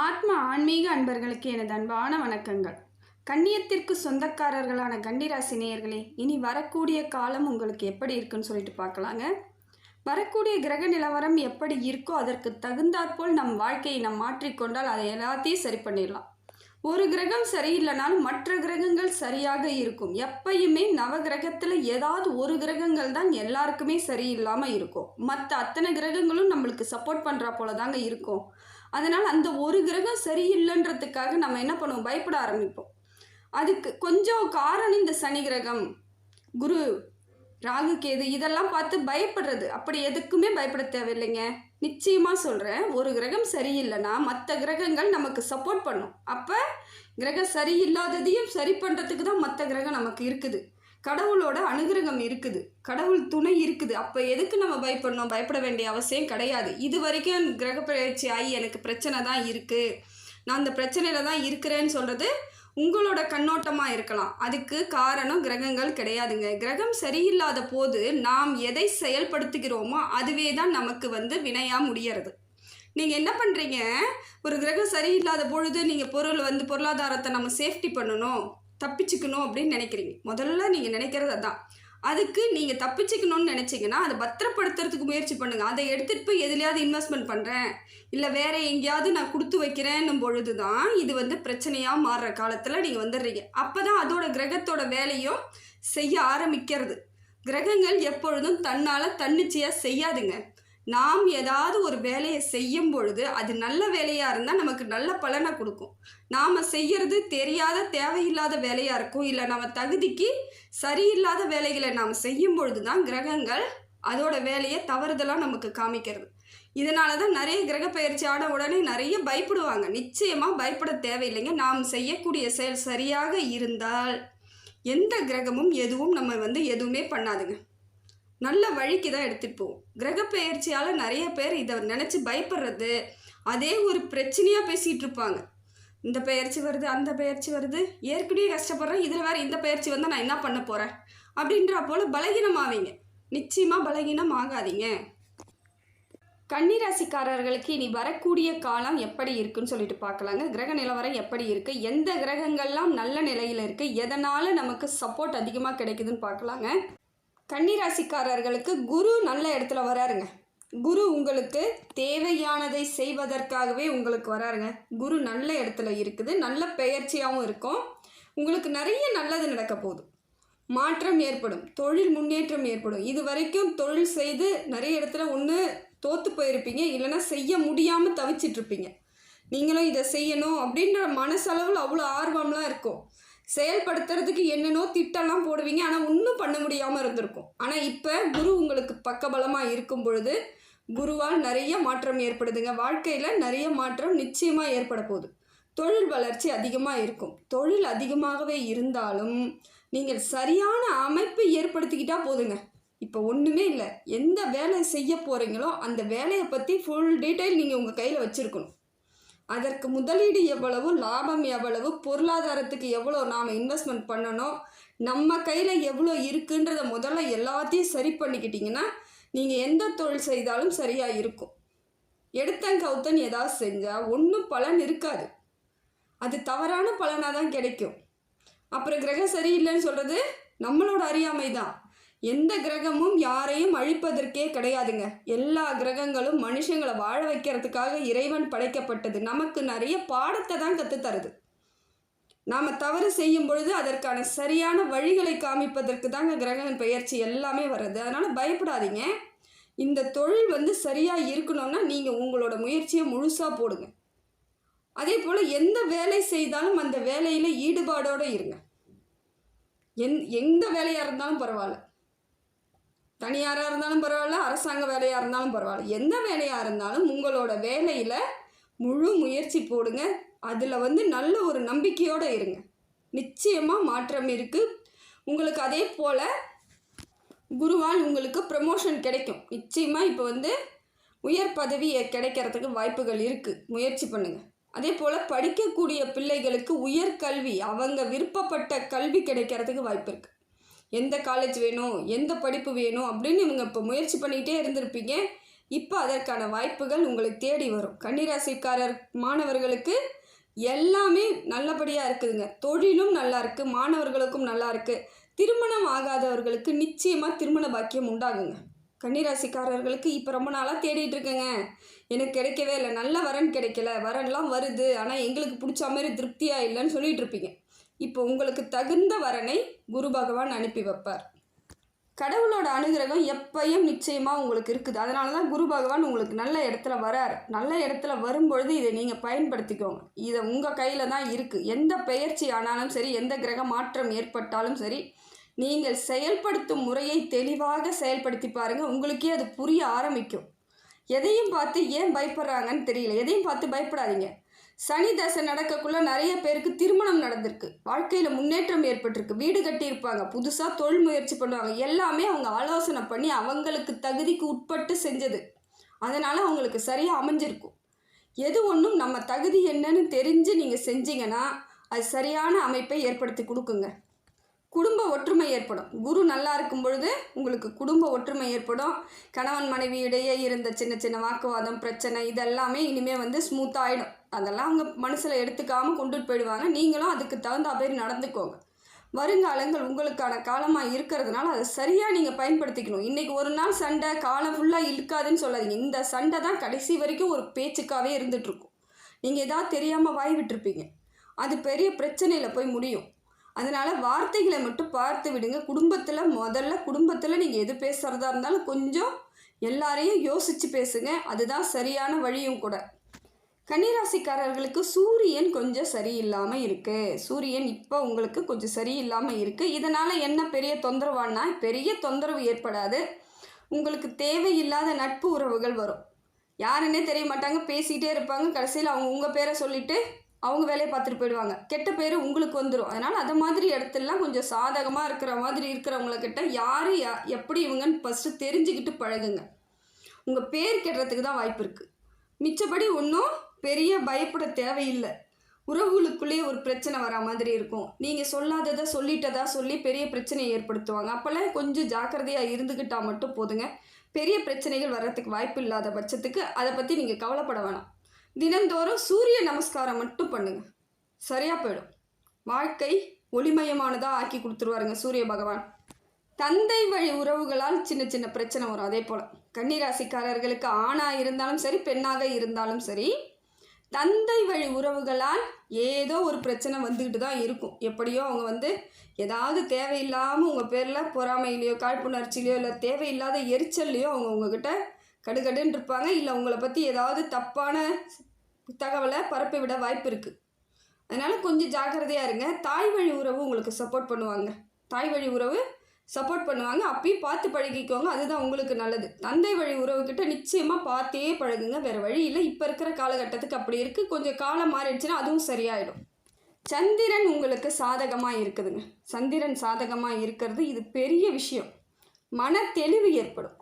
ஆத்ம ஆன்மீக அன்பர்களுக்கு எனது அன்பான வணக்கங்கள். கண்ணியத்திற்கு சொந்தக்காரர்களான கண்டிராசி நேயர்களே இனி வரக்கூடிய காலம் உங்களுக்கு எப்படி இருக்குன்னு சொல்லிட்டு பார்க்கலாங்க. வரக்கூடிய கிரக நிலவரம் எப்படி இருக்கோ அதற்கு தகுந்தாற்போல் நம் வாழ்க்கையை நாம் மாற்றிக்கொண்டால் அதை எல்லாத்தையும் சரி பண்ணிடலாம். ஒரு கிரகம் சரியில்லைனாலும் மற்ற கிரகங்கள் சரியாக இருக்கும். எப்பயுமே நவ கிரகத்தில் ஏதாவது ஒரு கிரகங்கள் தான் எல்லாருக்குமே சரியில்லாமல் இருக்கும். மற்ற அத்தனை கிரகங்களும் நம்மளுக்கு சப்போர்ட் பண்ணுறா போல தாங்க இருக்கும். அதனால் அந்த ஒரு கிரகம் சரியில்லைன்றதுக்காக நம்ம என்ன பண்ணுவோம்? பயப்பட ஆரம்பிப்போம். அதுக்கு கொஞ்சம் காரணம் இந்த சனி கிரகம். குரு ராகு கேது இதெல்லாம் பார்த்து பயப்படுறது. அப்படி எதுக்குமே பயப்பட தேவையில்லைங்க. நிச்சயமாக சொல்கிறேன் ஒரு கிரகம் சரியில்லைன்னா மற்ற கிரகங்கள் நமக்கு சப்போர்ட் பண்ணும். அப்போ கிரகம் சரியில்லாததையும் சரி பண்ணுறதுக்கு தான் மற்ற கிரகம் நமக்கு இருக்குது. கடவுளோட அனுகிரகம் இருக்குது. கடவுள் துணை இருக்குது. அப்போ எதுக்கு நம்ம பயப்படணும்? பயப்பட வேண்டிய அவசியம் கிடையாது. இது வரைக்கும் கிரகப்பயிற்சி ஆகி எனக்கு பிரச்சனை தான் இருக்குது நான் அந்த பிரச்சனையில் தான் இருக்கிறேன்னு சொல்கிறது உங்களோட கண்ணோட்டமாக இருக்கலாம். அதுக்கு காரணம் கிரகங்கள் கிடையாதுங்க. கிரகம் சரியில்லாத போது நாம் எதை செயல்படுத்துகிறோமோ அதுவே தான் நமக்கு வந்து வினையாக முடியறது. நீங்கள் என்ன பண்ணுறீங்க ஒரு கிரகம் சரியில்லாத பொழுது நீங்கள் பொருள் வந்து பொருளாதாரத்தை நம்ம சேஃப்டி பண்ணணும். தப்பிச்சுக்கணும் அப்படின்னு நினைக்கிறீங்க. முதல்ல நீங்கள் நினைக்கிறது அதான். அதுக்கு நீங்கள் தப்பிச்சுக்கணும்னு நினச்சிங்கன்னா அதை பத்திரப்படுத்துறதுக்கு முயற்சி பண்ணுங்கள் அதை எடுத்துகிட்டு போய் எதுலையாவது இன்வெஸ்ட்மெண்ட் பண்ணுறேன் இல்லை வேறு எங்கேயாவது நான் கொடுத்து வைக்கிறேன்னும் பொழுது தான் இது வந்து பிரச்சனையாக மாறுற காலத்தில் நீங்கள் வந்துடுறீங்க. அப்போ தான் அதோட கிரகத்தோட வேலையும் செய்ய ஆரம்பிக்கிறது. கிரகங்கள் எப்பொழுதும் தன்னால் தன்னிச்சையாக செய்யாதுங்க. நாம் ஏதாவது ஒரு வேலையை செய்யும் பொழுது அது நல்ல வேலையாக இருந்தால் நமக்கு நல்ல பலனை கொடுக்கும். நாம் செய்யறது தெரியாத தேவையில்லாத வேலையாக இருக்கும். இல்லை நம்ம தகுதிக்கு சரியில்லாத வேலைகளை நாம் செய்யும் பொழுது தான் கிரகங்கள் அதோட வேலையை தவறுதலாக நமக்கு காமிக்கிறது. இதனால தான் நிறைய கிரக பயிற்சி ஆன உடனே நிறைய பயப்படுவாங்க. நிச்சயமாக பயப்பட தேவையில்லைங்க. நாம் செய்யக்கூடிய செயல் சரியாக இருந்தால் எந்த கிரகமும் எதுவும் நம்ம வந்து எதுவுமே பண்ணாதுங்க. நல்ல வழிக்கு தான் எடுத்துகிட்டு போவோம். கிரகப்பெயர்ச்சியால் நிறைய பேர் இதை நினச்சி பயப்படுறது அதே ஒரு பிரச்சனையாக பேசிகிட்டு இருப்பாங்க. இந்த பெயர்ச்சி வருது அந்த பெயர்ச்சி வருது ஏற்கனவே கஷ்டப்படுறேன் இதில் வேறு இந்த பெயர்ச்சி வந்தால் நான் என்ன பண்ண போகிறேன் அப்படின்ற போல் பலகீனம் ஆவீங்க நிச்சயமாக பலகீனம் ஆகாதீங்க. கன்னிராசிக்காரர்களுக்கு இனி வரக்கூடிய காலம் எப்படி இருக்குன்னு சொல்லிட்டு பார்க்கலாங்க. கிரக நிலவரம் எப்படி இருக்குது எந்த கிரகங்கள்லாம் நல்ல நிலையில் இருக்குது எதனால் நமக்கு சப்போர்ட் அதிகமாக கிடைக்குதுன்னு பார்க்கலாங்க. கன்னிராசிக்காரர்களுக்கு குரு நல்ல இடத்துல வராருங்க. குரு உங்களுக்கு தேவையானதை செய்வதற்காகவே உங்களுக்கு வராருங்க. குரு நல்ல இடத்துல இருக்குது நல்ல பெயர்ச்சியாகவும் இருக்கும். உங்களுக்கு நிறைய நல்லது நடக்க போகுது. மாற்றம் ஏற்படும் தொழில் முன்னேற்றம் ஏற்படும். இது வரைக்கும் தொழில் செய்து நிறைய இடத்துல ஒன்று தோற்று போயிருப்பீங்க இல்லைன்னா செய்ய முடியாமல் தவிச்சிட்ருப்பீங்க நீங்களும் இதை செய்யணும் அப்படின்ற மனசளவில் அவ்வளோ ஆர்வம்லாம் இருக்கும். செயல்படுத்துறதுக்கு என்னென்னோ திட்டம்லாம் போடுவீங்க. ஆனால் ஒன்றும் பண்ண முடியாமல் இருந்திருக்கும். ஆனால் இப்போ குரு உங்களுக்கு பக்கபலமாக இருக்கும் பொழுது குருவால் நிறைய மாற்றம் ஏற்படுதுங்க. வாழ்க்கையில் நிறைய மாற்றம் நிச்சயமாக ஏற்பட போகுது. தொழில் வளர்ச்சி அதிகமாக இருக்கும். தொழில் அதிகமாகவே இருந்தாலும் நீங்கள் சரியான அமைப்பை ஏற்படுத்திக்கிட்டால் போதுங்க. இப்போ ஒன்றுமே இல்லை. எந்த வேலை செய்ய போகிறீங்களோ அந்த வேலையை பற்றி ஃபுல் டீட்டெயில் நீங்கள் உங்கள் கையில் வச்சுருக்கணும். அதற்கு முதலீடு எவ்வளவு லாபம் எவ்வளவு பொருளாதாரத்துக்கு எவ்வளோ நாம் இன்வெஸ்ட்மெண்ட் பண்ணணும் நம்ம கையில் எவ்வளோ இருக்குன்றத முதல்ல எல்லாத்தையும் சரி பண்ணிக்கிட்டிங்கன்னா நீங்கள் எந்த தொழில் செய்தாலும் சரியாக இருக்கும். எடுத்தன் கவுத்தன் ஏதாவது செஞ்சால் ஒன்றும் பலன் இருக்காது. அது தவறான பலனாக தான் கிடைக்கும். அப்புறம் கிரகம் சரியில்லைன்னு சொல்கிறது நம்மளோட அறியாமை தான் எந்த கிரகமும் யாரையும் அழிப்பதற்கே கிடையாதுங்க. எல்லா கிரகங்களும் மனுஷங்களை வாழ வைக்கிறதுக்காக இறைவன் படைக்கப்பட்டது. நமக்கு நிறைய பாடத்தை தான் கற்றுத்தருது நாம் தவறு செய்யும் பொழுது அதற்கான சரியான வழிகளை காமிப்பதற்கு தாங்க கிரகங்கள் பயிற்சி எல்லாமே வருது அதனால் பயப்படாதீங்க. இந்த தொழில் வந்து சரியாக இருக்கணும்னா நீங்கள் உங்களோட முயற்சியை முழுசாக போடுங்க. அதே போல் எந்த வேலை செய்தாலும் அந்த வேலையில் ஈடுபாடோடு இருங்க. எந் எந்த வேலையாக இருந்தாலும் பரவாயில்ல. தனியாராக இருந்தாலும் பரவாயில்ல அரசாங்க வேலையாக இருந்தாலும் பரவாயில்ல. எந்த வேலையாக இருந்தாலும் உங்களோட வேலையில் முழு முயற்சி போடுங்க. அதில் வந்து நல்ல ஒரு நம்பிக்கையோடு இருங்க. நிச்சயமாக மாற்றம் இருக்குது உங்களுக்கு அதே போல் குருவால் உங்களுக்கு ப்ரமோஷன் கிடைக்கும். நிச்சயமாக இப்போ வந்து உயர் பதவி கிடைக்கிறதுக்கு வாய்ப்புகள் இருக்குது முயற்சி பண்ணுங்கள் அதே போல் படிக்கக்கூடிய பிள்ளைகளுக்கு உயர்கல்வி அவங்க விருப்பப்பட்ட கல்வி கிடைக்கிறதுக்கு வாய்ப்பு இருக்குது எந்த காலேஜ் வேணும் எந்த படிப்பு வேணும் அப்படின்னு இவங்க இப்போ முயற்சி பண்ணிகிட்டே இருந்திருப்பீங்க. இப்போ அதற்கான வாய்ப்புகள் உங்களுக்கு தேடி வரும். கன்னிராசிக்காரர் மாணவர்களுக்கு எல்லாமே நல்லபடியாக இருக்குதுங்க. தொழிலும் நல்லா இருக்குது மாணவர்களுக்கும் நல்லா இருக்குது திருமணம் ஆகாதவர்களுக்கு நிச்சயமாக திருமண பாக்கியம் உண்டாகுங்க. கன்னிராசிக்காரர்களுக்கு இப்போ ரொம்ப நாளாக தேடிட்டு இருக்கேங்க. எனக்கு கிடைக்கவே இல்லை நல்ல வரன் கிடைக்கல. வரன்லாம் வருது. ஆனால் எங்களுக்கு பிடிச்ச மாதிரி திருப்தியாக இல்லைன்னு சொல்லிட்டு இருப்பீங்க. இப்போ உங்களுக்கு தகுந்த வரனை குரு பகவான் அனுப்பி வைப்பார். கடவுளோட அனுகிரகம் எப்பயும் நிச்சயமாக உங்களுக்கு இருக்குது. அதனால தான் குரு பகவான் உங்களுக்கு நல்ல இடத்துல வரார். நல்ல இடத்துல வரும்பொழுது இதை நீங்கள் பயன்படுத்திக்கோங்க. இதை உங்கள் கையில் தான் இருக்குது எந்த பெயர்ச்சி ஆனாலும் சரி எந்த கிரக மாற்றம் ஏற்பட்டாலும் சரி நீங்கள் செயல்படுத்தும் முறையை தெளிவாக செயல்படுத்தி பாருங்கள் உங்களுக்கே அது புரிய ஆரம்பிக்கும். எதையும் பார்த்து ஏன் பயப்படுறாங்கன்னு தெரியல. எதையும் பார்த்து பயப்படாதீங்க. சனி தசை நடக்கக்குள்ள நிறைய பேருக்கு திருமணம் நடந்திருக்கு. வாழ்க்கையில் முன்னேற்றம் ஏற்பட்டிருக்கு. வீடு கட்டியிருப்பாங்க. புதுசாக தொழில் முயற்சி பண்ணுவாங்க. எல்லாமே அவங்க ஆலோசனை பண்ணி அவங்களுக்கு தகுதிக்கு உட்பட்டு செஞ்சது. அதனால் அவங்களுக்கு சரியாக அமைஞ்சிருக்கும். எது ஒன்றும் நம்ம தகுதி என்னன்னு தெரிஞ்சு நீங்கள் செஞ்சீங்கன்னா அது சரியான அமைப்பை ஏற்படுத்தி கொடுக்குங்க. குடும்ப ஒற்றுமை ஏற்படும். குரு நல்லா இருக்கும் பொழுது உங்களுக்கு குடும்ப ஒற்றுமை ஏற்படும். கணவன் மனைவி இடையே இருந்த சின்ன சின்ன வாக்குவாதம் பிரச்சனை இதெல்லாமே இனிமேல் வந்து ஸ்மூத்தாகிடும் அதெல்லாம் அவங்க மனசில் எடுத்துக்காமல் கொண்டுட்டு போயிடுவாங்க. நீங்களும் அதுக்கு தகுந்த மாதிரி நடந்துக்கோங்க. வருங்காலங்கள் உங்களுக்கான காலமாக இருக்கிறதுனால அதை சரியாக நீங்கள் பயன்படுத்திக்கணும். இன்றைக்கி ஒரு நாள் சண்டை காலம் ஃபுல்லாக இருக்காதுன்னு சொல்லாதீங்க. இந்த சண்டை தான் கடைசி வரைக்கும் ஒரு பேச்சுக்காகவே இருந்துகிட்ருக்கும் நீங்கள் எதாவது தெரியாமல் வாய் விட்டுருப்பீங்க. அது பெரிய பிரச்சனையில் போய் முடியும். அதனால் வார்த்தைகளை மட்டும் பார்த்து விடுங்க. குடும்பத்தில் முதல்ல குடும்பத்தில் நீங்கள் எது பேசுகிறதா இருந்தாலும் கொஞ்சம் எல்லாரையும் யோசித்து பேசுங்க. அதுதான் சரியான வழியும் கூட. கன்னிராசிக்காரர்களுக்கு சூரியன் கொஞ்சம் சரியில்லாமல் இருக்குது சூரியன் இப்போ உங்களுக்கு கொஞ்சம் சரியில்லாமல் இருக்குது இதனால் என்ன பெரிய தொந்தரவானா பெரிய தொந்தரவு ஏற்படாது. உங்களுக்கு தேவையில்லாத நட்பு உறவுகள் வரும். யாருன்னே தெரிய மாட்டாங்க. பேசிகிட்டே இருப்பாங்க. கடைசியில் அவங்க உங்கள் பேரை சொல்லிவிட்டு அவங்க வேலையை பார்த்துட்டு போயிடுவாங்க. கெட்ட பேர் உங்களுக்கு வந்துடும் அதனால் அதை மாதிரி இடத்துலலாம் கொஞ்சம் சாதகமாக இருக்கிற மாதிரி இருக்கிறவங்கக்கிட்ட யார் யா எப்படி இவங்கன்னு ஃபஸ்ட்டு தெரிஞ்சுக்கிட்டு பழகுங்க. உங்கள் பேர் கெட்டுறதுக்கு தான் வாய்ப்பு இருக்குது மிச்சப்படி ஒன்றும் பெரிய பயப்பட தேவையில்லை. உறவுகளுக்குள்ளேயே ஒரு பிரச்சனை வரா மாதிரி இருக்கும். நீங்கள் சொல்லாததை சொல்லிட்டதா சொல்லி பெரிய பிரச்சனையை ஏற்படுத்துவாங்க. அப்போல்லாம் கொஞ்சம் ஜாக்கிரதையாக இருந்துக்கிட்டால் மட்டும் போதுங்க. பெரிய பிரச்சனைகள் வர்றதுக்கு வாய்ப்பு இல்லாத பட்சத்துக்கு அதை பற்றி நீங்கள் கவலைப்பட வேணாம். தினந்தோறும் சூரிய நமஸ்காரம் மட்டும் பண்ணுங்க. சரியாக போயிடும். வாழ்க்கை ஒளிமயமானதாக ஆக்கி கொடுத்துருவாருங்க சூரிய பகவான். தந்தை வழி உறவுகளால் சின்ன சின்ன பிரச்சனை வரும். அதே போல் கன்னிராசிக்காரர்களுக்கு ஆணாக இருந்தாலும் சரி பெண்ணாக இருந்தாலும் சரி தந்தை வழி உறவுகளால் ஏதோ ஒரு பிரச்சனை வந்துக்கிட்டு தான் இருக்கும். எப்படியோ அவங்க வந்து ஏதாவது தேவையில்லாமல் உங்கள் பேரில் பொறாமையிலையோ காழ்ப்புணர்ச்சியிலையோ இல்லை தேவையில்லாத எரிச்சல்லையோ அவங்க உங்ககிட்ட கடுகடுன்னு இருப்பாங்க. இல்லை உங்களை பற்றி ஏதாவது தப்பான தகவலை பரப்பி விட வாய்ப்பு இருக்குது அதனால் கொஞ்சம் ஜாக்கிரதையாக இருங்க. தாய் வழி உறவு உங்களுக்கு சப்போர்ட் பண்ணுவாங்க. தாய் வழி உறவு சப்போர்ட் பண்ணுவாங்க. அப்பயும் பார்த்து பழகிக்கோங்க. அதுதான் உங்களுக்கு நல்லது. தந்தை வழி உறவுக்கிட்ட நிச்சயமாக பார்த்தே பழகுங்க. வேறு வழி இல்லை. இப்போ இருக்கிற காலகட்டத்துக்கு அப்படி இருக்குது கொஞ்சம் காலம் மாறிடுச்சுன்னா அதுவும் சரியாயிடும். சந்திரன் உங்களுக்கு சாதகமாக இருக்குதுங்க. சந்திரன் சாதகமாக இருக்கிறது இது பெரிய விஷயம். மன தெளிவு ஏற்படும்.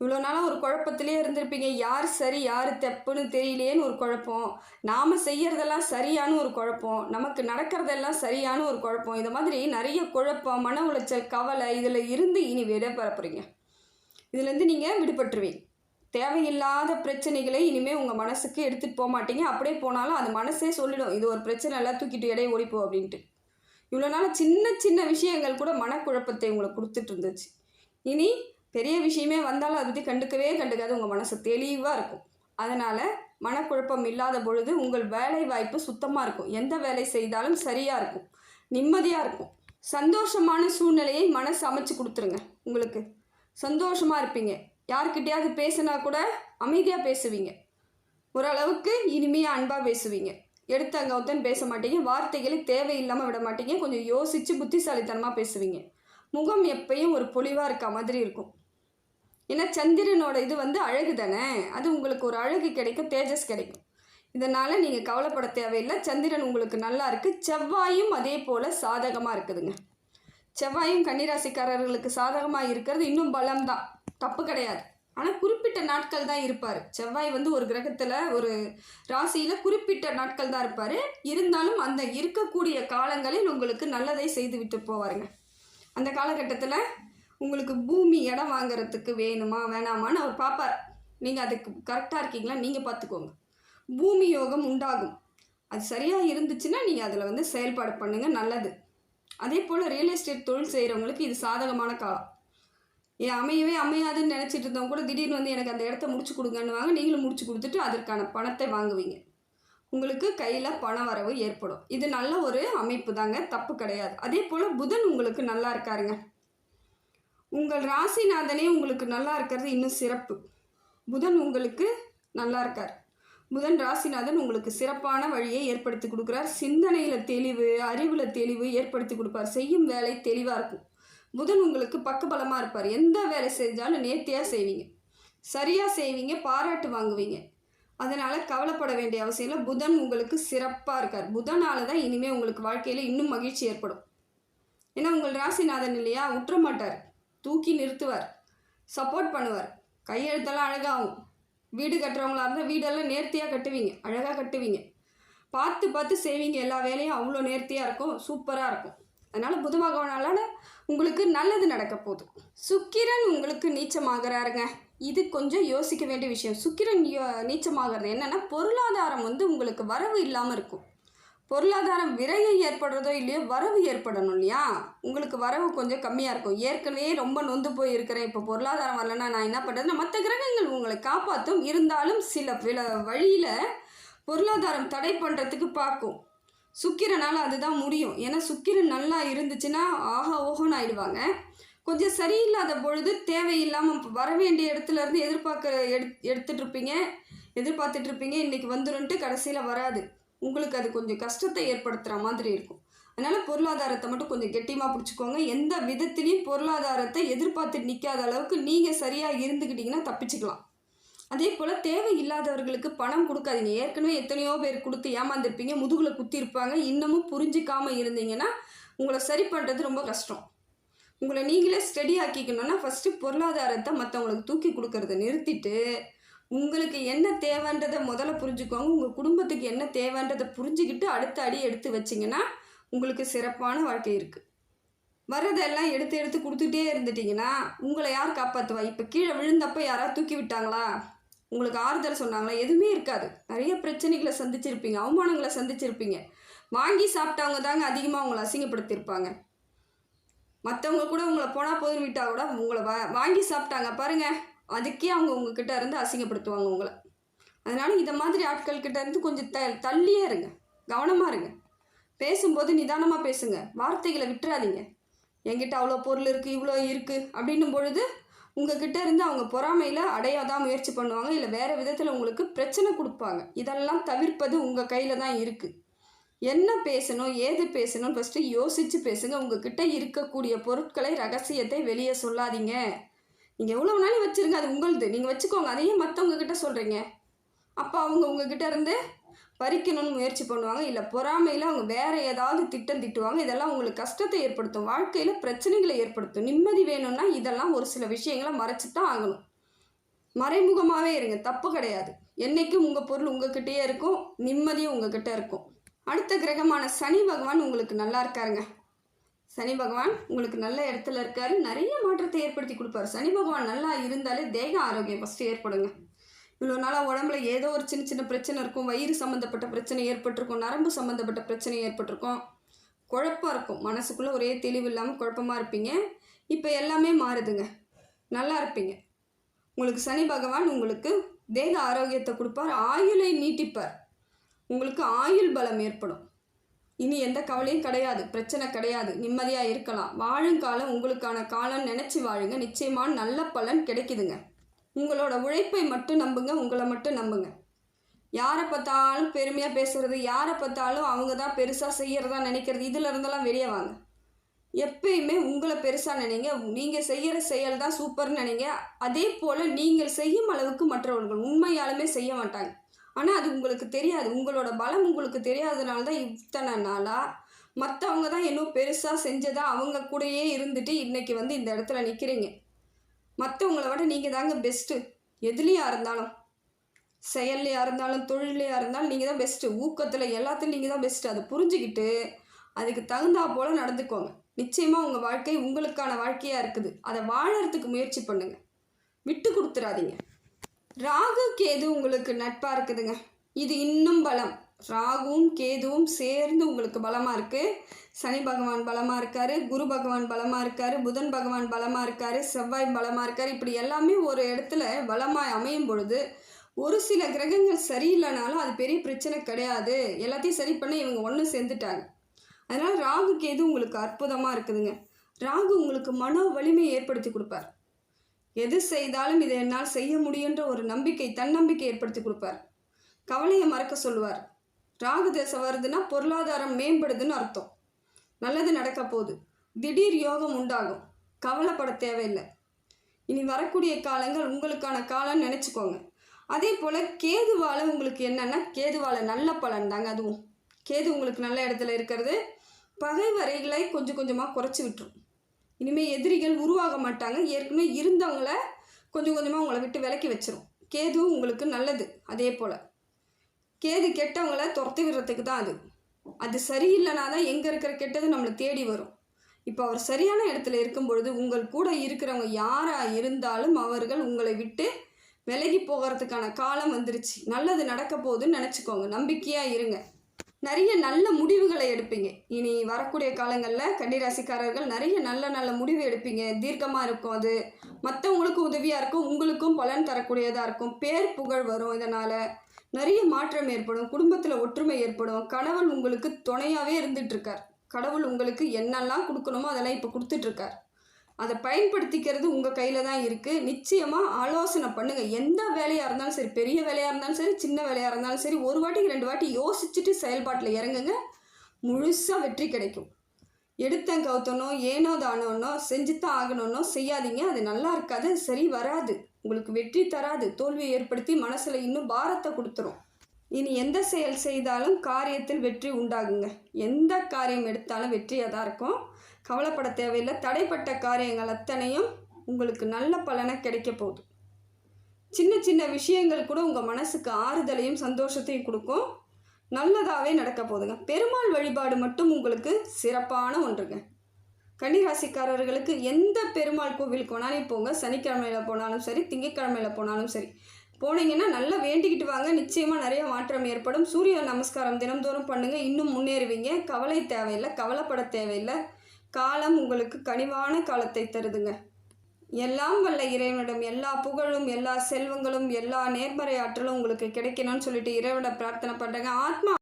இவ்வளோ நாளாக ஒரு குழப்பத்திலே இருந்திருப்பீங்க. யார் சரி யார் தப்புன்னு தெரியலேன்னு ஒரு குழப்பம். நாம் செய்கிறதெல்லாம் சரியான ஒரு குழப்பம். நமக்கு நடக்கிறதெல்லாம் சரியான ஒரு குழப்பம். இந்த மாதிரி நிறைய குழப்பம் மன உளைச்சல் கவலை இதில் இருந்து இனி விட பரப்புறீங்க இதுலேருந்து நீங்கள் விடுபட்டுருவீங்க. தேவையில்லாத பிரச்சனைகளை இனிமேல் உங்கள் மனசுக்கு எடுத்துகிட்டு போக மாட்டீங்க. அப்படியே போனாலும் அது மனசே சொல்லிடும். இது ஒரு பிரச்சனை எல்லாம் தூக்கிட்டு இடையே ஓடிப்போ அப்படின்ட்டு. இவ்வளோ நாள் சின்ன சின்ன விஷயங்கள் கூட மனக்குழப்பத்தை உங்களுக்கு கொடுத்துட்டு இருந்துச்சு. இனி பெரிய விஷயமே வந்தாலும் அதை பற்றி கண்டுக்கவே கண்டுக்காது. உங்கள் மனசு தெளிவாக இருக்கும். அதனால் மனக்குழப்பம் இல்லாத பொழுது உங்கள் வேலை வாய்ப்பு சுத்தமாக இருக்கும். எந்த வேலை செய்தாலும் சரியாக இருக்கும். நிம்மதியாக இருக்கும். சந்தோஷமான சூழ்நிலையை மனசு அமைச்சு கொடுத்துருங்க. உங்களுக்கு சந்தோஷமாக இருப்பீங்க. யார்கிட்டயாவது பேசினா கூட அமைதியாக பேசுவீங்க. ஓரளவுக்கு இனிமையாக அன்பாக பேசுவீங்க. எடுத்து அங்கே ஒருத்தன் பேச மாட்டீங்க. வார்த்தைகளை தேவையில்லாமல் விட மாட்டீங்க. கொஞ்சம் யோசித்து புத்திசாலித்தனமாக பேசுவீங்க. முகம் எப்பயும் ஒரு பொலிவாக இருக்க மாதிரி இருக்கும். ஏன்னா சந்திரனோட இது வந்து அழகு தானே? அது உங்களுக்கு ஒரு அழகு கிடைக்கும் தேஜஸ் கிடைக்கும். இதனால் நீங்கள் கவலைப்பட தேவையில்லை. சந்திரன் உங்களுக்கு நல்லா இருக்குது செவ்வாயும் அதே போல் சாதகமாக இருக்குதுங்க. செவ்வாயும் கன்னிராசிக்காரர்களுக்கு சாதகமாக இருக்கிறது இன்னும் பலம் தான் தப்பு கிடையாது. ஆனால் குறிப்பிட்ட நாட்கள் தான் இருப்பார். செவ்வாய் வந்து ஒரு கிரகத்தில் ஒரு ராசியில் குறிப்பிட்ட நாட்கள் தான் இருப்பார். இருந்தாலும் அந்த இருக்கக்கூடிய காலங்களில் உங்களுக்கு நல்லதை செய்து விட்டு போவாருங்க. அந்த காலகட்டத்தில் உங்களுக்கு பூமி இடம் வாங்குறதுக்கு வேணுமா வேணாமான்னு அவர் பார்ப்பார். நீங்கள் அதுக்கு கரெக்டாக இருக்கீங்களா நீங்கள் பார்த்துக்கோங்க. பூமி யோகம் உண்டாகும். அது சரியாக இருந்துச்சுன்னா நீங்கள் அதில் வந்து செயல்பாடு பண்ணுங்கள் நல்லது. அதே போல் ரியல் எஸ்டேட் தொழில் செய்கிறவங்களுக்கு இது சாதகமான காலம். ஏன் அமையவே அமையாதுன்னு நினச்சிட்டு இருந்தவங்க கூட திடீர்னு வந்து எனக்கு அந்த இடத்த முடிச்சு கொடுங்கன்னுவாங்க. நீங்களும் முடிச்சு கொடுத்துட்டு அதற்கான பணத்தை வாங்குவீங்க. உங்களுக்கு கையில் பண வரவு ஏற்படும். இது நல்ல ஒரு அமைப்பு தாங்க தப்பு கிடையாது. அதே போல் புதன் உங்களுக்கு நல்லா இருக்காருங்க. உங்கள் ராசிநாதனே உங்களுக்கு நல்லா இருக்கிறது இன்னும் சிறப்பு. புதன் உங்களுக்கு நல்லா இருக்கார். புதன் ராசிநாதன் உங்களுக்கு சிறப்பான வழியை ஏற்படுத்தி கொடுக்குறார். சிந்தனையில் தெளிவு அறிவில் தெளிவு ஏற்படுத்தி கொடுப்பார். செய்யும் வேலை தெளிவாக இருக்கும். புதன் உங்களுக்கு பக்கபலமாக இருப்பார். எந்த வேலை செஞ்சாலும் நேர்த்தியாக செய்வீங்க. சரியாக செய்வீங்க பாராட்டு வாங்குவீங்க. அதனால் கவலைப்பட வேண்டிய அவசியம் இல்லை. புதன் உங்களுக்கு சிறப்பாக இருக்கார். புதனால தான் இனிமேல் உங்களுக்கு வாழ்க்கையில் இன்னும் மகிழ்ச்சி ஏற்படும். ஏன்னா உங்கள் ராசிநாதன் இல்லையா? உற்ற மாட்டார் தூக்கி நிறுத்துவார். சப்போர்ட் பண்ணுவார். கையெழுத்தெல்லாம் அழகாகும் வீடு கட்டுறவங்களா இருந்தால் வீடெல்லாம் நேர்த்தியாக கட்டுவீங்க. அழகாக கட்டுவீங்க. பார்த்து பார்த்து செய்வீங்க. எல்லா வேலையும் அவ்வளோ நேர்த்தியாக இருக்கும். சூப்பராக இருக்கும். அதனால் புத உங்களுக்கு நல்லது நடக்க போகுது. சுக்கிரன் உங்களுக்கு நீச்சமாகறாருங்க. இது கொஞ்சம் யோசிக்க வேண்டிய விஷயம். சுக்கிரன் யோ- நீச்சமாகிறது என்னென்னா பொருளாதாரம் வந்து உங்களுக்கு வரவு இல்லாமல் இருக்கும். பொருளாதாரம் விரயம் ஏற்படுறதோ இல்லையோ வரவு ஏற்படணும் இல்லையா? உங்களுக்கு வரவு கொஞ்சம் கம்மியாக இருக்கும். ஏற்கனவே ரொம்ப நொந்து போய் இருக்கிறேன் இப்போ பொருளாதாரம் வரலன்னா நான் என்ன பண்ணுறதுன்னா மற்ற கிரகங்கள் உங்களை காப்பாற்றும் இருந்தாலும் சில வில வழியில் பொருளாதாரம் தடை பண்ணுறதுக்கு பார்க்கும். சுக்கிரனால் அதுதான் முடியும். ஏன்னா சுக்கிரன் நல்லா இருந்துச்சுன்னா ஆஹா ஓஹோன்னு ஆயிடுவாங்க. கொஞ்சம் சரியில்லாத பொழுது தேவையில்லாமல் வர வேண்டிய இடத்துல இருந்து எதிர்பார்க்க எடு எடுத்துட்டு எதிர்பார்த்துட்ருப்பீங்க இன்னைக்கு வந்துருன்ட்டு கடைசியில் வராது. உங்களுக்கு அது கொஞ்சம் கஷ்டத்தை ஏற்படுத்துகிற மாதிரி இருக்கும். அதனால் பொருளாதாரத்தை மட்டும் கொஞ்சம் கெட்டியமாக பிடிச்சிக்கோங்க. எந்த விதத்துலேயும் பொருளாதாரத்தை எதிர்பார்த்துட்டு நிற்காத அளவுக்கு நீங்கள் சரியாக இருந்துக்கிட்டிங்கன்னா தப்பிச்சுக்கலாம். அதே போல் தேவை இல்லாதவர்களுக்கு பணம் கொடுக்காதீங்க. ஏற்கனவே எத்தனையோ பேர் கொடுத்து ஏமாந்துருப்பீங்க. முதுகில் குத்திருப்பாங்க இன்னமும் புரிஞ்சிக்காமல் இருந்தீங்கன்னா உங்களை சரி பண்ணுறது ரொம்ப கஷ்டம். உங்களை நீங்களே ஸ்டடி ஆக்கிக்கணும்னா ஃபஸ்ட்டு பொருளாதாரத்தை மற்றவங்களுக்கு தூக்கி கொடுக்கறத நிறுத்திட்டு உங்களுக்கு என்ன தேவைன்றதை முதல்ல புரிஞ்சுக்கோங்க. உங்கள் குடும்பத்துக்கு என்ன தேவைன்றதை புரிஞ்சுக்கிட்டு அடுத்த அடி எடுத்து வச்சிங்கன்னா உங்களுக்கு சிறப்பான வாழ்க்கை இருக்குது வர்றதெல்லாம் எடுத்து எடுத்து கொடுத்துட்டே இருந்துட்டிங்கன்னா உங்களை யார் காப்பாற்றுவா இப்போ கீழே விழுந்தப்போ யாராவது தூக்கி விட்டாங்களா? உங்களுக்கு ஆறுதல் சொன்னாங்களா? எதுவுமே இருக்காது. நிறைய பிரச்சனைகளை சந்திச்சிருப்பீங்க அவமானங்களை சந்திச்சிருப்பீங்க. வாங்கி சாப்பிட்டவங்க தாங்க அதிகமாக உங்களை அசிங்கப்படுத்தியிருப்பாங்க. மற்றவங்க கூட உங்களை போனால் போதும் விட்டால் கூட உங்களை வா வாங்கி சாப்பிட்டாங்க. பாருங்கள் அதுக்கே அவங்க உங்ககிட்ட இருந்து அசிங்கப்படுத்துவாங்க உங்களை. அதனால் இதை மாதிரி ஆட்கள் கிட்ட இருந்து கொஞ்சம் த தள்ளியே இருங்க. கவனமாக இருங்க. பேசும்போது நிதானமாக பேசுங்க. வார்த்தைகளை விட்டுறாதீங்க. என்கிட்ட அவ்வளோ பொருள் இருக்குது இவ்வளோ இருக்குது அப்படின்னும் பொழுது உங்ககிட்ட இருந்து அவங்க பொறாமையில் அடையாதான் முயற்சி பண்ணுவாங்க. இல்லை வேறு விதத்தில் உங்களுக்கு பிரச்சனை கொடுப்பாங்க. இதெல்லாம் தவிர்ப்பது உங்கள் கையில் தான் இருக்குது என்ன பேசணும் ஏது பேசணும் ஃபஸ்ட்டு யோசித்து பேசுங்க. உங்ககிட்ட இருக்கக்கூடிய பொருட்களை ரகசியத்தை வெளியே சொல்லாதீங்க. நீங்கள் எவ்வளோ நாளும் வச்சுருங்க அது உங்களுது. நீங்கள் வச்சுக்கோங்க அதையும் மற்றவங்க கிட்ட சொல்கிறீங்க அப்போ அவங்க உங்ககிட்ட இருந்து பறிக்கணும்னு முயற்சி பண்ணுவாங்க இல்லை பொறாமையில் அவங்க வேறு ஏதாவது திட்டம் திட்டுவாங்க இதெல்லாம் உங்களுக்கு கஷ்டத்தை ஏற்படுத்தும். வாழ்க்கையில் பிரச்சனைகளை ஏற்படுத்தும். நிம்மதி வேணும்னா இதெல்லாம் ஒரு சில விஷயங்களை மறைச்சி தான் ஆகணும். மறைமுகமாகவே இருங்க தப்பு கிடையாது. என்றைக்கும் உங்கள் பொருள் உங்ககிட்டயே இருக்கும் நிம்மதியும் உங்ககிட்ட இருக்கும். அடுத்த கிரகமான சனி பகவான் உங்களுக்கு நல்லா இருக்காருங்க. சனி பகவான் உங்களுக்கு நல்ல இடத்துல இருக்காரு. நிறைய மாற்றத்தை ஏற்படுத்தி கொடுப்பாரு. சனி பகவான் நல்லா இருந்தாலே தேக ஆரோக்கியம் ஃபஸ்ட்டு ஏற்படுங்க. இவ்வளோ நாளாக உடம்புல ஏதோ ஒரு சின்ன சின்ன பிரச்சனை இருக்கும். வயிறு சம்மந்தப்பட்ட பிரச்சனை ஏற்பட்டிருக்கும். நரம்பு சம்மந்தப்பட்ட பிரச்சனை ஏற்பட்டிருக்கும். குழப்பம் இருக்கும். மனசுக்குள்ளே ஒரே தெளிவு இல்லாமல் குழப்பமாக இருப்பீங்க. இப்போ எல்லாமே மாறுதுங்க. நல்லா இருப்பீங்க. உங்களுக்கு சனி பகவான் உங்களுக்கு தேக ஆரோக்கியத்தை கொடுப்பார். ஆயுளை நீட்டிப்பார். உங்களுக்கு ஆயுள் பலம் ஏற்படும். இனி எந்த கவலையும் கிடையாது பிரச்சனை கிடையாது நிம்மதியாக இருக்கலாம். வாழும் காலம் உங்களுக்கான காலம் நினச்சி வாழுங்க. நிச்சயமாக நல்ல பலன் கிடைக்குதுங்க. உங்களோட உழைப்பை மட்டும் நம்புங்க உங்களை மட்டும் நம்புங்க. யாரை பார்த்தாலும் பெருமையாக பேசுகிறது யாரை பார்த்தாலும் அவங்க தான் பெருசாக செய்கிறதா நினைக்கிறது இதில் இருந்தெல்லாம் வெளியே வாங்க. எப்பயுமே உங்களை பெருசாக நினைங்க. நீங்கள் செய்கிற செயல் தான் சூப்பர்னு நினைங்க. அதே போல் நீங்கள் செய்யும் அளவுக்கு மற்றவர்கள் உண்மையாலுமே செய்ய மாட்டாங்க. ஆனால் அது உங்களுக்கு தெரியாது. உங்களோட பலம் உங்களுக்கு தெரியாதனால தான் இத்தனை நாளாக மற்றவங்க தான் இன்னும் பெருசாக செஞ்சதா அவங்க கூடயே இருந்துட்டு இன்றைக்கி வந்து இந்த இடத்துல நிற்கிறீங்க மற்றவங்கள விட நீங்கள் தாங்க பெஸ்ட்டு எதுலேயா இருந்தாலும் செயல்லையாக இருந்தாலும் தொழிலையாக இருந்தாலும் நீங்கள் தான் பெஸ்ட்டு ஊக்கத்தில் எல்லாத்துலையும் நீங்கள் தான் பெஸ்ட்டு அதை புரிஞ்சுக்கிட்டு அதுக்கு தகுந்தா போல் நடந்துக்கோங்க. நிச்சயமாக உங்கள் வாழ்க்கை உங்களுக்கான வாழ்க்கையாக இருக்குது. அதை வாழறதுக்கு முயற்சி பண்ணுங்கள் விட்டு கொடுத்துறாதீங்க. ராகு கேது உங்களுக்கு நட்பாக இருக்குதுங்க. இது இன்னும் பலம். ராகுவும் கேதுவும் சேர்ந்து உங்களுக்கு பலமாக இருக்குது சனி பகவான் பலமாக இருக்கார் குரு பகவான் பலமாக இருக்கார் புதன் பகவான் பலமாக இருக்கார் செவ்வாய் பலமாக இருக்கார். இப்படி எல்லாமே ஒரு இடத்துல பலமாக அமையும் பொழுது ஒரு சில கிரகங்கள் சரியில்லைனாலும் அது பெரிய பிரச்சனை கிடையாது. எல்லாத்தையும் சரி பண்ண இவங்க ஒன்று சேர்ந்துட்டாங்க. அதனால் ராகு கேது உங்களுக்கு அற்புதமாக இருக்குதுங்க. ராகு உங்களுக்கு மன வலிமையை ஏற்படுத்தி கொடுப்பார். எது செய்தாலும் இதை என்னால் செய்ய முடியுன்ற ஒரு நம்பிக்கை தன்னம்பிக்கை ஏற்படுத்தி கொடுப்பார். கவலையை மறக்க சொல்லுவார். ராகு தேசம் வருதுன்னா பொருளாதாரம் மேம்படுதுன்னு அர்த்தம். நல்லது நடக்க போகுது. திடீர் யோகம் உண்டாகும். கவலைப்பட தேவையில்லை. இனி வரக்கூடிய காலங்கள் உங்களுக்கான காலம்னு நினச்சிக்கோங்க. அதே போல் கேதுவால் உங்களுக்கு என்னென்னா கேதுவால் நல்ல பலன் தாங்க அதுவும். கேது உங்களுக்கு நல்ல இடத்துல இருக்கிறது. பகை வரைகளை கொஞ்சம் கொஞ்சமாக குறைச்சி விட்டுரும். இனிமேல் எதிரிகள் உருவாக மாட்டாங்க. ஏற்கனவே இருந்தவங்கள கொஞ்சம் கொஞ்சமாக உங்களை விட்டு விலக்கி வச்சிரும். கேது உங்களுக்கு நல்லது அதே போல். கேது கெட்டவங்கள துரத்தி விடுறதுக்கு தான் அது. அது சரியில்லைனா தான் எங்கே இருக்கிற கெட்டது நம்மளை தேடி வரும். இப்போ அவர் சரியான இடத்துல இருக்கும் பொழுது உங்கள் கூட இருக்கிறவங்க யாராக இருந்தாலும் அவர்கள் உங்களை விட்டு விலகி போகிறதுக்கான காலம் வந்துருச்சு. நல்லது நடக்க போகுதுன்னு நினச்சிக்கோங்க. நம்பிக்கையாக இருங்க. நிறைய நல்ல முடிவுகளை எடுப்பீங்க. இனி வரக்கூடிய காலங்களில் கன்னிராசிக்காரர்கள் நிறைய நல்ல நல்ல முடிவு எடுப்பீங்க. தீர்க்கமாக இருக்கும் அது. மற்றவங்களுக்கும் உதவியாக இருக்கும். உங்களுக்கும் பலன் தரக்கூடியதாக இருக்கும். பேர் புகழ் வரும் இதனால். நிறைய மாற்றம் ஏற்படும். குடும்பத்தில் ஒற்றுமை ஏற்படும். கடவுள் உங்களுக்கு துணையாகவே இருந்துகிட்ருக்கார் கடவுள் உங்களுக்கு என்னெல்லாம் கொடுக்கணுமோ அதெல்லாம் இப்போ கொடுத்துட்ருக்கார் அதை பயன்படுத்திக்கிறது உங்கள் கையில் தான் இருக்குது நிச்சயமாக ஆலோசனை பண்ணுங்கள் எந்த வேலையாக இருந்தாலும் சரி பெரிய வேலையாக இருந்தாலும் சரி சின்ன வேலையாக இருந்தாலும் சரி ஒரு வாட்டிக்கு ரெண்டு வாட்டி யோசிச்சுட்டு செயல்பாட்டில் இறங்குங்க. முழுசாக வெற்றி கிடைக்கும். எடுத்தேன் கவுத்தனோ ஏனோ தானோன்னோ செஞ்சு தான் ஆகணும்னோ செய்யாதீங்க. அது நல்லா இருக்காது சரி வராது. உங்களுக்கு வெற்றி தராது. தோல்வியை ஏற்படுத்தி மனசில் இன்னும் பாரத்தை கொடுத்துரும். இனி எந்த செயல் செய்தாலும் காரியத்தில் வெற்றி உண்டாகுங்க. எந்த காரியம் எடுத்தாலும் வெற்றியாக தான் இருக்கும். கவலைப்பட தேவையில்லை. தடைப்பட்ட காரியங்கள் அத்தனையும் உங்களுக்கு நல்ல பலனை கிடைக்க போகுது. சின்ன சின்ன விஷயங்கள் கூட உங்கள் மனசுக்கு ஆறுதலையும் சந்தோஷத்தையும் கொடுக்கும். நல்லதாகவே நடக்க போகுதுங்க. பெருமாள் வழிபாடு மட்டும் உங்களுக்கு சிறப்பான ஒன்றுங்க. கன்னிராசிக்காரர்களுக்கு எந்த பெருமாள் கோவிலுக்கு வேணாலும் போங்க. சனிக்கிழமையில் போனாலும் சரி திங்கக்கிழமையில் போனாலும் சரி. போனீங்கன்னா நல்லா வேண்டிக்கிட்டு வாங்க. நிச்சயமாக நிறைய மாற்றம் ஏற்படும். சூரிய நமஸ்காரம் தினம்தோறும் பண்ணுங்கள் இன்னும் முன்னேறுவீங்க. கவலை தேவையில்லை. கவலைப்பட தேவையில்லை. காலம் உங்களுக்கு கனிவான காலத்தை தருதுங்க. எல்லாம் வல்ல இறைவனிடம் எல்லா புகழும் எல்லா செல்வங்களும் எல்லா நேர்மறை ஆற்றலும் உங்களுக்கு கிடைக்கணும்னு சொல்லிட்டு இறைவனை பிரார்த்தனை பண்ணுறேங்க ஆத்மா